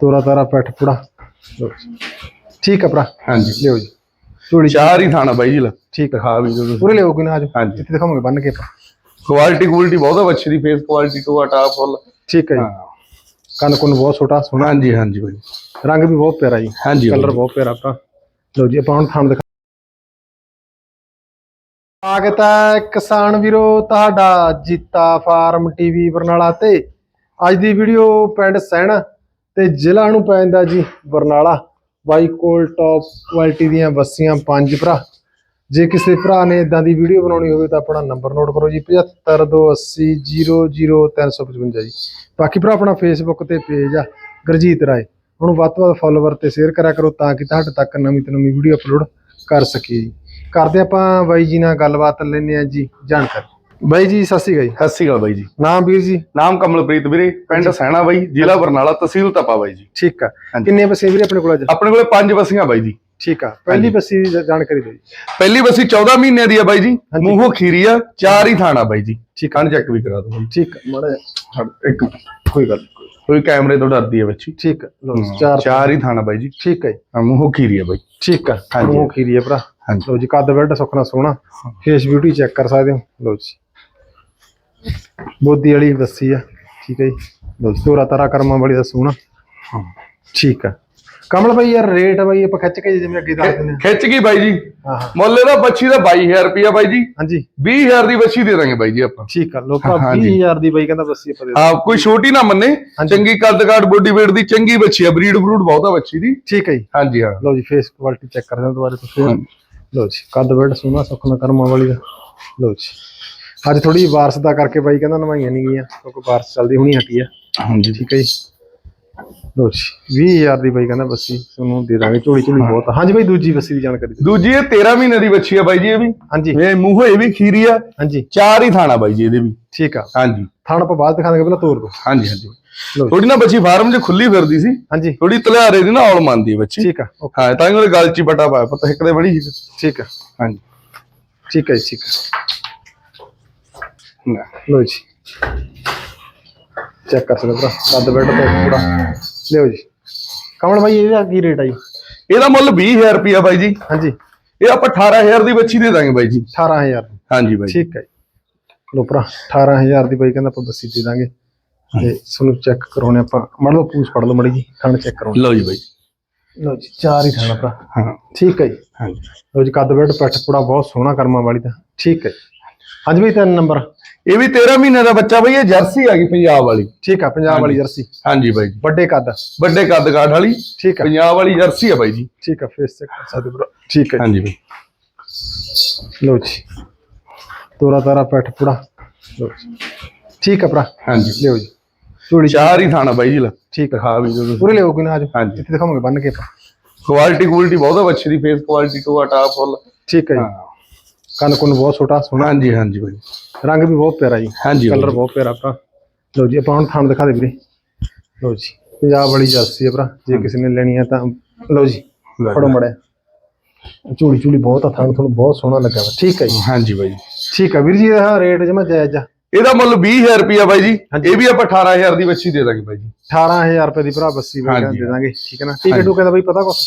ਤੋਰਾ ਤਾਰਾ ਪੈਠ ਪੂੜਾ। ਠੀਕ ਆ ਭਰਾ? ਹਾਂਜੀ। ਲਿਓ ਜੀ। ਚੂੜੀ ਚਾਰ ਹੀ ਥਾਣਾ ਬਾਈ ਜੀ ਲਾ। ਠੀਕ ਆ। ਦਿਖਾ ਵੀ ਤੁਸੀਂ। ਪੂਰੇ ਲਿਓ ਕੋਈ ਨਾ ਆਜੋ। ਹਾਂਜੀ। ਇੱਥੇ ਦਿਖਾਵਾਂਗੇ ਬੰਨ ਕੇ ਆਪਾਂ। ਕੁਆਲਿਟੀ ਕੁਆਲਿਟੀ ਬਹੁਤ ਆ ਬੱਚੇ ਦੀ ਫੇਸ ਕੁਆਲਿਟੀ ਟੋਆ ਟਾਪ ਫੁੱਲ ਠੀਕ ਹੈ ਜੀ। ਹਾਂ। ਕੰਨ ਕੁੰਨ ਬਹੁਤ ਛੋਟਾ ਸੋਹਣਾ। ਹਾਂਜੀ ਹਾਂਜੀ ਬਾਈ। ਰੰਗ ਵੀ ਬਹੁਤ ਪਿਆਰਾ ਜੀ। ਹਾਂਜੀ ਕਲਰ ਬਾਈ। ਬਹੁਤ ਪਿਆਰਾ ਭਰਾ ਲਓ ਜੀ ਆਪਾਂ ਹੁਣ ਥਾਣ ਦਿਖਾ ਸਵਾਗਤ ਹੈ ਕਿਸਾਨ ਵੀਰੋ ਤੁਹਾਡਾ ਜੀਤਾ ਫਾਰਮ ਟੀਵੀ ਬਰਨਾਲਾ ਤੇ। ਅੱਜ ਦੀ ਵੀਡੀਓ ਪਿੰਡ ਸੈਣ ਤੇ ਜ਼ਿਲ੍ਹਾ ਨੂੰ ਪੈ ਜਾਂਦਾ ਜੀ ਬਰਨਾਲਾ। ਬਾਈ ਕੋਲ ਟੌਪ ਕੁਆਲਿਟੀ ਦੀਆਂ ਬੱਸੀਆਂ ਪੰਜ ਭਰਾ। ਜੇ ਕਿਸੇ ਭਰਾ ਨੇ ਇਦਾਂ ਦੀ ਵੀਡੀਓ ਬਣਾਉਣੀ ਹੋਵੇ ਤਾਂ ਆਪਣਾ ਨੰਬਰ ਨੋਟ ਕਰੋ ਜੀ 7528000355 ਜੀ। ਬਾਕੀ ਭਰਾ ਆਪਣਾ ਫੇਸਬੁੱਕ ਤੇ ਪੇਜ ਆ, ਗੁਰਜੀਤ ਰਾਏ। ਉਹਨੂੰ ਵੱਧ ਤੋਂ ਵੱਧ ਫਾਲੋਵਰ ਤੇ ਸ਼ੇਅਰ ਕਰਿਆ ਕਰੋ ਤਾਂ ਕਿ ਤੁਹਾਡੇ ਤੱਕ ਨਵੀਂ ਤੋਂ ਨਵੀਂ ਵੀਡੀਓ ਅਪਲੋਡ ਕਰ ਸਕੀਏ ਜੀ। ਕਰਦੇ ਆਪਾਂ ਬਾਈ ਜੀ ਨਾਲ ਗੱਲਬਾਤ ਲੈਣੇ ਆ ਜੀ, ਜਾਣਕਾਰੀ। ਬਾਈ ਜੀ ਸਤਿ ਸ਼੍ਰੀ ਅਕਾਲ ਜੀ। ਸਤਿ ਸ਼੍ਰੀ ਅਕਾਲ ਬਾਈ ਜੀ। ਨਾਮ ਵੀਰ ਜੀ? ਨਾਮ ਕਮਲਪ੍ਰੀਤ ਵੀਰੇ ਪਿੰਡ ਸੈਣਾ ਬਾਈ ਜ਼ਿਲ੍ਹਾ ਬਰਨਾਲਾ ਤਹਿਸੀਲ ਤਪਾ ਬਾਈ ਜੀ। ਠੀਕ ਆ। ਕਿੰਨੇ ਬੱਸੇ ਵੀਰੇ ਆਪਣੇ ਕੋਲ ਅੱਜ? ਆਪਣੇ ਕੋਲੇ ਪੰਜ ਬੱਸੀਆਂ ਬਾਈ ਜੀ। ਠੀਕ ਆ। ਪਹਿਲੀ ਬੱਸੀ ਦੀ ਜਾਣਕਾਰੀ ਦਿਓ ਜੀ। ਪਹਿਲੀ ਬੱਸੀ 14 ਮਹੀਨਿਆਂ ਦੀ ਆ ਬਾਈ ਜੀ। ਮੂੰਹੋਂ ਖੀਰੀ ਆ ਚਾਰ ਹੀ ਥਾਣਾ ਬਾਈ ਜੀ। ਠੀਕ ਕੰਨ ਚੈੱਕ ਵੀ ਕਰਾ ਦੋ ਬਾਈ ਠੀਕ ਆ। ਮਾੜਾ ਇੱਕ ਕੋਈ ਗੱਲ। ਕੋਈ ਕੈਮਰੇ ਤੋਂ ਡਰਦੀ ਹੈ ਬੱਚੀ। ਠੀਕ ਆ। ਜੀ, ਚਾਰ ਚਾਰ ਹੀ ਥਾਣਾ ਬਾਈ ਜੀ। ਠੀਕ ਹੈ ਮੂੰਹੋਂ ਖੀਰੀ ਆ ਬਾਈ। ਠੀਕ ਆ। ਉਹ ਖੀਰੀ ਹੈ ਭਰਾ। ਹਾਂਜੀ। ਲਓ ਜੀ ਕੱਦ ਬੈਡ ਸੁੱਕਣਾ ਸੋਹਣਾ। ਫੇਸ ਬਿਊਟੀ ਚੈੱਕ ਕਰ ਸਕਦੇ ਹੋ। ਲਓ ਜੀ। ਬੋਦੀ ਵਾਲੀ ਬੱਸੀ ਆ ਠੀਕ ਹੈ ਜੀ। ਤੋਰਾ ਤਾਰਾ ਕਰਮਾਂ ਵਾਲੀ ਦਾ ਸੋਹਣਾ। ਹਾਂ। ਠੀਕ ਆ। ਕਮਲ ਭਾਈ ਯਾਰ ਰੇਟ ਬਾਈ ਆਪਾਂ ਖਿੱਚ ਕੇ ਜਿਵੇਂ ਅੱਗੇ ਦੱਸ ਦਿੰਦੇ ਖਿੱਚ ਗਈ ਬਾਈ ਜੀ। ਮੁੱਲ ਇਹਦਾ ਬੱਚੀ ਦਾ 22000 ਰੁਪਿਆ ਬਾਈ ਜੀ। ਹਾਂਜੀ। 20000 ਦੀ ਬੱਚੀ ਦੇ ਦਾਂਗੇ ਬਾਈ ਜੀ ਆਪਾਂ। ਠੀਕ ਆ ਲੋਕਾਂ ਹਾਂਜੀ। 20000 ਦੀ ਬਾਈ ਕਹਿੰਦਾ ਬੱਸੀ ਆਪਾਂ ਦੇ ਹਾਂ ਕੋਈ ਛੋਟੀ ਨਾ ਮੰਨੇ। ਚੰਗੀ ਕੱਦ ਕਾਠ ਬੋਡੀ weight ਦੀ ਚੰਗੀ ਬੱਚੀ ਆ ਬਰੀਡ ਬਰੂਡ ਬਹੁਤ ਆ ਬੱਚੀ ਦੀ। ਠੀਕ ਹੈ ਜੀ। ਹਾਂਜੀ ਹਾਂ। ਲਓ ਜੀ ਫੇਸ ਕੁਆਲਿਟੀ ਚੈੱਕ ਕਰਦੇ ਹਾਂ ਦੁਬਾਰਾ ਤੋਂ ਫਿਰ। ਲਓ ਜੀ ਕੱਦ ਬੈਡ ਸੋਹਣਾ ਸੁੱਖਣਾ ਕਰਮਾਂ ਵਾਲੀ ਦਾ। ਲਓ ਜੀ। ਅੱਜ ਥੋੜੀ ਬਾਰਸ ਦਾ ਕਰਕੇ ਬਾਈ ਕਹਿੰਦਾ ਨਵਾਈਆਂ ਨਹੀਂ ਗਈਆਂ ਕਿਉਂਕਿ ਬਾਰਸ ਚੱਲਦੀ ਹੁਣੀ ਹਟੀ ਆ। ਹਾਂਜੀ। ਠੀਕ ਹੈ ਜੀ। ਜੀ 20000 ਦੀ ਬਾਈ ਕਹਿੰਦਾ ਬੱਸੀ ਤੁਹਾਨੂੰ ਦੇ ਦਾਂਗੇ ਝੋਲੀ ਝੋਲੀ ਬਹੁਤ ਆ। ਹਾਂਜੀ ਬਾਈ ਦੂਜੀ ਬੱਸੀ ਦੀ ਜਾਣਕਾਰੀ ਦਿਓ। ਦੂਜੀ ਇਹ 13 ਮਹੀਨੇ ਦੀ ਬੱਚੀ ਆ ਬਾਈ ਜੀ ਇਹ ਵੀ। ਹਾਂਜੀ। ਇਹ ਮੂੰਹੋਂ ਇਹ ਵੀ ਖੀਰੀ ਆ। ਹਾਂਜੀ। ਚਾਰ ਹੀ ਥਾਣਾ ਬਾਈ ਜੀ ਇਹਦੇ ਵੀ। ਠੀਕ ਆ। ਹਾਂਜੀ। ਥਾਣ ਆਪਾਂ ਬਾਅਦ ਦਿਖਾਵਾਂਗੇ ਪਹਿਲਾਂ ਤੋਰ ਦੋ ਹਾਂਜੀ ਹਾਂਜੀ। ਥੋੜੀ ਨਾ ਬੱਚੀ ਫਾਰਮ 'ਚ ਖੁੱਲੀ ਫਿਰਦੀ ਸੀ। ਹਾਂਜੀ। ਥੋੜੀ ਤਲਿਆਰੇ ਦੀ ਨਾ ਔਲ ਮੰਨਦੀ ਹੈ ਬੱਚੀ ਠੀਕ ਆ ਓਕੇ। ਹਾਂ ਤਾਂ ਹੀ ਉਹਦੇ ਗਲ 'ਚ ਹੀ ਬਟਾ ਪਾਇਆ ਪਤਾ ਇੱਕ ਦੇ ਬੜੀ ਸੀ। ਠੀਕ ਆ। ਹਾਂਜੀ। ਠੀਕ ਹੈ ਜੀ ਠੀਕ ਆ। ਨਾ। ਲਓ ਜੀ। ਚੈੱਕ ਕਰ ਸਕਦੇ ਭਰਾ ਕੱਦ ਬੈਡ ਤੇ ਪੂਰਾ। ਲਿਓ ਜੀ। ਕਮਲ ਬਾਈ ਇਹਦਾ ਕੀ ਰੇਟ ਆ ਜੀ? ਇਹਦਾ ਮੁੱਲ 20000 ਰੁਪਿਆ ਬਾਈ ਜੀ। ਹਾਂਜੀ। ਇਹ ਆਪਾਂ 18000 ਦੀ ਬੱਚੀ ਦੇ ਦਾਂਗੇ ਬਾਈ ਜੀ। 18000 ਹਾਂਜੀ ਬਾਈ ਠੀਕ ਹੈ। ਲਓ ਭਰਾ 18000 ਦੀ ਬਾਈ ਕਹਿੰਦਾ ਆਪਾਂ ਬੱਸੀ ਦੇ ਦਾਂਗੇ। ਤੇ ਤੁਹਾਨੂੰ ਚੈੱਕ ਕਰਾਉਣੇ ਆਪਾਂ। ਮੜ ਲਓ ਪੂਛ ਫੜ ਲਓ ਮੜੀ ਜੀ ਥਣ ਚੈੱਕ ਕਰਾਉਣੇ। ਲਓ ਜੀ ਬਾਈ। ਲਓ ਜੀ ਚਾਰ ਹੀ ਥਾਣਾ ਭਰਾ। ਹਾਂ। ਠੀਕ ਹੈ ਜੀ। ਹਾਂਜੀ। ਲਓ ਜੀ ਕੱਦ ਬੈਡ ਪੈਠ ਪੂੜਾ ਬਹੁਤ ਸੋਹਣਾ ਕਰਮਾਂ ਵਾਲੀ ਦਾ ਠੀਕ ਹੈ ਹਾਂਜੀ ਬਈ ਤਿੰਨ ਨੰਬਰ। ਇਹ ਵੀ 13 ਮਹੀਨੇ ਦਾ ਬੱਚਾ ਬਈ ਇਹ ਜਰਸੀ ਆ ਗਈ ਪੰਜਾਬ ਵਾਲੀ। ਠੀਕ ਆ ਪੰਜਾਬ ਵਾਲੀ ਜਰਸੀ। ਹਾਂਜੀ ਬਾਈ ਜੀ। ਵੱਡੇ ਕੱਦ। ਵੱਡੇ ਕੱਦ ਕਾਠ ਵਾਲੀ। ਠੀਕ ਆ। ਪੰਜਾਬ ਵਾਲੀ ਜਰਸੀ ਆ ਬਾਈ ਜੀ। ਠੀਕ ਆ ਫੇਸ ਚੈੱਕ ਕਰ ਸਕਦੇ ਠੀਕ ਹੈ ਹਾਂਜੀ ਬਾਈ। ਲਓ ਜੀ। ਤੋਰਾ ਤਾਰਾ ਪੈਠ ਪੂੜਾ ਜੀ। ਠੀਕ ਆ ਭਰਾ। ਹਾਂਜੀ। ਲਿਓ ਜੀ। ਚੂੜੀ ਚਾਰ ਹੀ ਥਾਣਾ ਬਾਈ ਜੀ ਲਾ। ਠੀਕ ਆ। ਦਿਖਾ ਵੀ ਤੁਸੀਂ ਪੂਰੇ ਲਿਓ ਕੋਈ ਨਾ ਆਜੋ। ਹਾਂਜੀ। ਇੱਥੇ ਦਿਖਾਵਾਂਗੇ ਬੰਨ ਕੇ ਆਪਾਂ। ਕੁਆਲਿਟੀ ਕੁਆਲਿਟੀ ਬਹੁਤ ਆ ਬੱਚੇ ਦੀ ਫੇਸ ਕੁਆਲਿਟੀ ਟੋਆ ਟਾਪ ਫੁੱਲ ਠੀਕ ਹੈ ਜੀ। ਕੰਨ ਕੁੰਨ ਬਹੁਤ ਛੋਟਾ ਸੋਹਣਾ। ਹਾਂਜੀ ਹਾਂਜੀ ਬਾਈ ਰੰਗ ਵੀ ਬਹੁਤ ਪਿਆਰਾ ਜੀ। ਹਾਂਜੀ ਕਲਰ। ਬਹੁਤ ਪਿਆਰਾ ਭਰਾ ਲਓ ਜੀ ਆਪਾਂ ਹੁਣ ਥਾਣ ਦਿਖਾ ਦੇ ਵੀਰੇ। ਲਓ ਜੀ ਪੰਜਾਬ ਵਾਲੀ ਜਰਸੀ ਹੈ ਭਰਾ। ਜੇ ਕਿਸੇ ਨੇ ਲੈਣੀ ਹੈ ਤਾਂ ਲਓ ਜੀ ਫੜੋ ਮੜਿਆ ਚੂੜੀ ਚੂੜੀ ਬਹੁਤ ਆ ਥਾਣ ਤੁਹਾਨੂੰ ਬਹੁਤ ਸੋਹਣਾ ਲੱਗਾ ਵਾ। ਠੀਕ ਹੈ ਜੀ। ਹਾਂਜੀ ਬਾਈ ਠੀਕ ਆ ਵੀਰ ਜੀ ਇਹਦਾ ਰੇਟ ਜਮਾ ਜਾਇਜ਼ ਆ। ਇਹਦਾ ਮੁੱਲ 20000 ਰੁਪਿਆ ਬਾਈ ਜੀ। ਇਹ ਵੀ ਆਪਾਂ 18000 ਦੀ ਬੱਚੀ ਦੇ ਦਾਂਗੇ ਬਾਈ ਜੀ। 18000 ਰੁਪਏ ਦੀ ਭਰਾ ਬੱਸੀ ਵੀ। ਦੇ ਦਾਂਗੇ। ਠੀਕ ਹੈ ਨਾ। ਟਿਕਟ ਟੂ ਕਹਿੰਦਾ ਬਈ ਪਤਾ ਕੁਛ?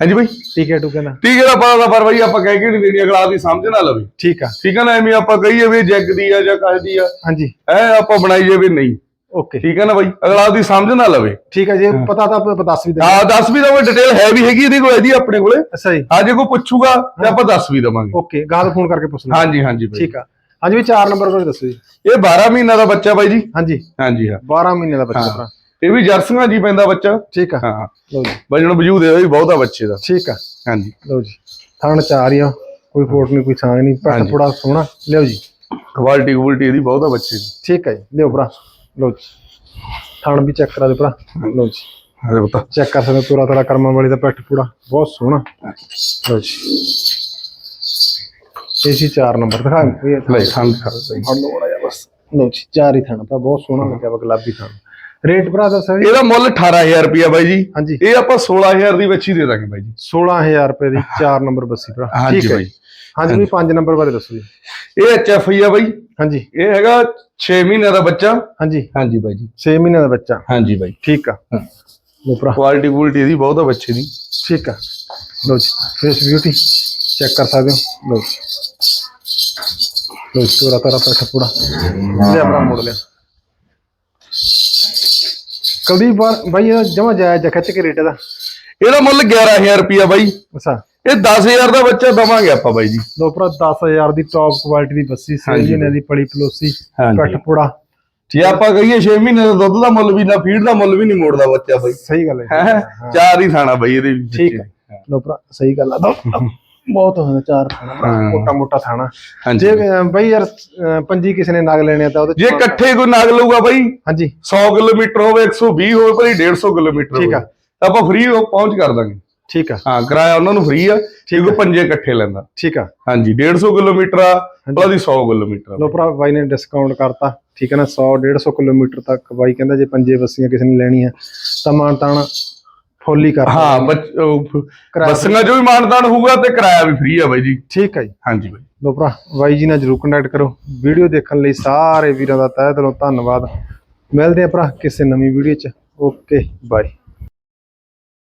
ਹਾਂਜੀ ਬਾਈ? ਟਿਕਟ ਟੂ ਕਹਿੰਦਾ ਠੀਕ ਹੈ ਦਾ ਪਤਾ ਦਾ ਪਰ ਬਾਈ ਆਪਾਂ ਕਹਿ ਕੇ ਨਹੀਂ ਦੇਣੀ ਅਗਲਾ ਦੀ ਸਮਝ ਨਾ ਲਵੇ। ਠੀਕ ਆ। ਠੀਕ ਹੈ ਨਾ ਐਵੇਂ ਆਪਾਂ ਕਹੀਏ ਵੀ ਜੈਗ ਦੀ ਆ ਜਾਂ ਕਾਹ ਦੀ ਆ। ਹਾਂਜੀ। ਐ ਆਪਾਂ ਬਣਾਈਏ ਵੀ ਨਹੀਂ। ਓਕੇ। ਠੀਕ ਹੈ ਨਾ ਬਾਈ? ਅਗਲਾ ਦੀ ਸਮਝ ਨਾ ਲਵੇ। ਠੀਕ ਹੈ ਜੇ ਪਤਾ ਤਾਂ ਆਪਾਂ ਦੱਸ ਵੀ ਦੇ ਹਾਂ ਦੱਸ ਵੀ ਦਵਾਂਗੇ ਡਿਟੇਲ ਹੈ ਵੀ ਹੈਗੀ ਇਹਦੇ ਕੋਲ ਇਹਦੀ ਆਪਣੇ ਕੋਲੇ। ਅੱਛਾ ਜੀ। ਹਾਂ ਜੇ ਕੋਈ ਪੁੱਛੂਗਾ ਤੇ ਆਪਾਂ ਦੱਸ ਵੀ ਦਵਾਂਗੇ। ਓਕੇ ਗਾਲ ਫੋਨ ਕਰਕੇ ਪੁੱਛ ਲਓ। ਹਾਂਜੀ ਹਾਂਜੀ ਬਾਈ। ਠੀਕ ਆ। ਹਾਂਜੀ ਵੀ 4 ਨੰਬਰ ਬਾਰੇ ਦੱਸੋ ਜੀ। ਇਹ 12 ਮਹੀਨਾ ਦਾ ਬੱਚਾ ਬਾਈ ਜੀ। ਹਾਂਜੀ। ਹਾਂਜੀ ਹਾਂ। 12 ਮਹੀਨੇ ਦਾ ਬੱਚਾ। ਭਰਾ। ਇਹ ਵੀ ਜਰਸੀਆਂ ਜੀ ਪੈਂਦਾ ਬੱਚਾ। ਠੀਕ ਆ। ਹਾਂ। ਲਓ ਜੀ। ਵਜਣ ਵਜੂਦ ਇਹਦਾ ਵੀ ਬਹੁਤ ਆ ਬੱਚੇ ਦਾ। ਠੀਕ ਆ। ਹਾਂਜੀ। ਲਓ ਜੀ। ਥਣ ਚਾਰ ਹੀ ਆ ਕੋਈ ਫੋਟ ਨਹੀਂ ਕੋਈ ਛਾਂਗ ਨਹੀਂ। ਪੱਟ। ਥੋੜਾ ਸੋਹਣਾ। ਲਿਓ ਜੀ। ਕੁਆਲਿਟੀ ਕੁਆਲਿਟੀ ਇਹਦੀ ਬਹੁਤ ਆ ਬੱਚੇ ਦੀ। ਠੀਕ ਹੈ ਜੀ। ਲਿਓ ਭਰਾ। ਲਓ ਜੀ। ਥਣ ਵੀ ਚੈੱਕ ਕਰਾ ਦੇ ਭਰਾ। ਲਓ ਜੀ। ਅਰੇ ਬਤਾ ਚੈੱਕ ਕਰ ਸਕਦੇ ਹੋ ਪੂਰਾ ਤੇਰਾ ਕਰਮਾਂ ਵਾਲੀ ਦਾ ਪੈਟ ਪੂਰਾ। ਬਹੁਤ ਸੋਹਣਾ। ਲਓ ਜੀ। ਇਹ ਸੀ 4 ਨੰਬਰ। ਦਿਖਾ ਇਹ ਲੈ ਖਾਂ ਖਾ ਸਹੀ ਫੜ ਲਓ ਬੜਾ ਬਸ ਲਓ ਜੀ। ਚਾਰ ਹੀ ਥਣ ਤਾਂ ਬਹੁਤ ਸੋਹਣਾ ਲੱਗਿਆ ਗੁਲਾਬੀ ਥਣ। ਰੇਟ ਭਰਾ ਦੱਸੋ ਜੀ। ਇਹਦਾ ਮੁੱਲ 18000 ਰੁਪਿਆ ਬਾਈ ਜੀ। ਹਾਂਜੀ। ਇਹ ਆਪਾਂ 16000 ਦੀ ਬੱਚੀ ਦੇ ਦਾਂਗੇ ਬਾਈ ਜੀ। 16000 ਰੁਪਏ ਦੀ 4 ਨੰਬਰ ਬੱਸੀ ਭਰਾ। ਹਾਂਜੀ ਬਾਈ। ਹਾਂਜੀ ਵੀ 5 ਨੰਬਰ ਬਾਰੇ ਦੱਸੋ ਜੀ। ਇਹ ਐਚਐਫਆਈ ਆ ਬਾਈ। ਹਾਂਜੀ। ਇਹ ਹੈਗਾ 6 ਮਹੀਨਿਆਂ ਦਾ ਬੱਚਾ। ਹਾਂਜੀ। ਹਾਂਜੀ ਬਾਈ ਜੀ। 6 ਮਹੀਨਿਆਂ ਦਾ ਬੱਚਾ। ਹਾਂਜੀ ਬਾਈ। ਠੀਕ ਆ। ਲੋ ਭਰਾ। ਕੁਆਲਿਟੀ ਕੁਆਲਿਟੀ ਇਹਦੀ ਬਹੁਤ ਆ ਬੱਚੇ ਦੀ। ਠੀਕ ਆ। ਲੋ ਜੀ ਫੇਸ ਬਿਊਟੀ ਚੈੱਕ ਕਰ ਸਕਦੇ ਹੋ? ਲੋ ਲੋ ਤੋਰਾ ਤੋਰਾ ਪੈਠ ਪੂੜਾ ਲੈ ਆਪਣਾ ਮੋੜ ਲਿਆ। ਕੁਲਦੀਪ ਬਾਈ ਇਹ ਜਮਾ ਜਾਇਜ਼ ਆ, ਖਿੱਚ ਕੇ ਰੇਟ ਦਾ ਇਹਦਾ ਮੁੱਲ 11000 ਰੁਪਿਆ ਬਾਈ। ਅੱਛਾ। ਇਹ 10000 ਦਾ ਬੱਚਾ ਦਵਾਂਗੇ ਆਪਾਂ ਬਾਈ ਜੀ। ਲੋ ਭਰਾ 10000 ਦੀ ਟੌਪ ਕੁਆਲਿਟੀ ਦੀ ਬੱਸੀ ਹਾਂਜੀ। ਸੇਲੀਆਂ ਦੀ ਪਲੀ ਪਲੋਸੀ ਹਾਂਜੀ। ਪੂੜਾ। ਜੇ ਆਪਾਂ ਕਹੀਏ 6 ਮਹੀਨੇ ਦਾ ਦੁੱਧ ਦਾ ਮੁੱਲ ਵੀ ਨਾ ਫੀਡ ਦਾ ਮੁੱਲ ਵੀ ਨਹੀਂ ਮੋੜਦਾ ਬੱਚਾ ਬਾਈ। ਸਹੀ ਗੱਲ ਹੈ। ਹੈਂ? ਚਾਰ ਹੀ ਖਾਣਾ ਬਾਈ ਇਹਦੇ ਵਿੱਚ। ਠੀਕ ਹੈ। ਲੋ ਭਰਾ ਸਹੀ ਗੱਲ ਆ। ਦੋ ਬਹੁਤ ਹੁੰਦਾ ਚਾਰ ਹਾਂ। ਮੋਟਾ ਮੋਟਾ ਥਾਣਾ। ਹਾਂਜੀ। ਜੇ ਅਹ, ਬਈ ਯਾਰ ਅਹ, ਪੰਜੀ ਕਿਸੇ ਨੇ ਨਗ ਲੈਣੇ ਆ ਤਾਂ ਉਹਦੇ ਜੇ ਇਕੱਠੇ ਕੋਈ ਨਗ ਲਊਗਾ ਬਾਈ ਹਾਂਜੀ। 100 ਕਿਲੋਮੀਟਰ ਹੋਵੇ 120 ਹੋਵੇ ਪਰ 150 ਕਿਲੋਮੀਟਰ ਠੀਕ ਆ। ਹੋਵੇ, ਤਾਂ ਆਪਾਂ ਫ੍ਰੀ ਪਹੁੰਚ ਕਰ ਦਾਂਗੇ। ਠੀਕ ਆ। ਹਾਂ ਕਿਰਾਇਆ ਉਹਨਾਂ ਨੂੰ ਫ੍ਰੀ ਆ ਠੀਕ ਉਹ ਪੰਜੇ ਇਕੱਠੇ ਲੈਂਦਾ। ਠੀਕ ਆ। ਹਾਂਜੀ 150 ਕਿਲੋਮੀਟਰ ਆ ਉਹਦੀ 100 ਕਿਲੋਮੀਟਰ ਆ। ਲੋ ਭਰਾ ਬਾਈ ਨੇ ਡਿਸਕਾਊਂਟ ਕਰਤਾ। ਠੀਕ ਹੈ ਨਾ 100 150 ਕਿਲੋਮੀਟਰ ਤੱਕ ਬਾਈ ਕਹਿੰਦਾ ਜੇ ਪੰਜੇ ਬੱਸੀਆਂ ਕਿਸੇ ਨੇ ਲੈਣੀ ਆ ਤਾਂ ਮਾਨ ਤਾਣ ਫੁੱਲ ਹੀ ਕਰ ਹਾਂ ਬੱਚ- ਉਹ ਫ- ਕਿਰਾਇਆ ਬੱਸਾਂ ਜੋ ਵੀ ਮਾਨਦਾਨ ਹੋਊਗਾ ਤੇ ਕਿਰਾਇਆ ਵੀ ਫ੍ਰੀ ਆ ਬਾਈ ਜੀ। ਠੀਕ ਆ ਜੀ। ਹਾਂਜੀ ਬਾਈ। ਲੋ ਭਰਾ ਬਾਈ ਜੀ ਨਾਲ ਜਰੂਰ ਕੰਟੈਕਟ ਕਰੋ। ਵੀਡੀਓ ਦੇਖਣ ਲਈ ਸਾਰੇ ਵੀਰਾਂ ਦਾ ਤਹਿ ਦਿਲੋਂ ਧੰਨਵਾਦ। ਮਿਲਦੇ ਆ ਭਰਾ ਕਿਸੇ ਨਵੀਂ ਵੀਡੀਓ 'ਚ। Okay bye.